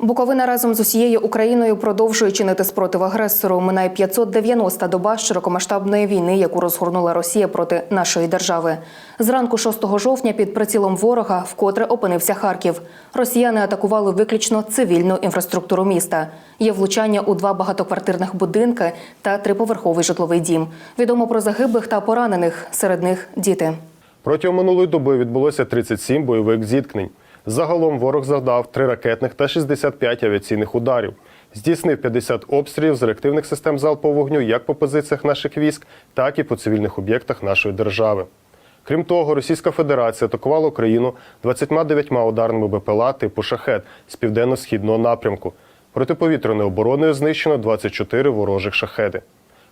Буковина разом з усією Україною продовжує чинити спротив агресору. Минає 590 доба широкомасштабної війни, яку розгорнула Росія проти нашої держави. Зранку 6 жовтня під прицілом ворога вкотре опинився Харків. Росіяни атакували виключно цивільну інфраструктуру міста. Є влучання у два багатоквартирних будинки та триповерховий житловий дім. Відомо про загиблих та поранених. Серед них діти. Протягом минулої доби відбулося 37 бойових зіткнень. Загалом ворог завдав 3 ракетних та 65 авіаційних ударів. Здійснив 50 обстрілів з реактивних систем залпового вогню як по позиціях наших військ, так і по цивільних об'єктах нашої держави. Крім того, Російська Федерація атакувала Україну 29 ударними БПЛА типу шахет з південно-східного напрямку. Протиповітряною обороною знищено 24 ворожих шахеди.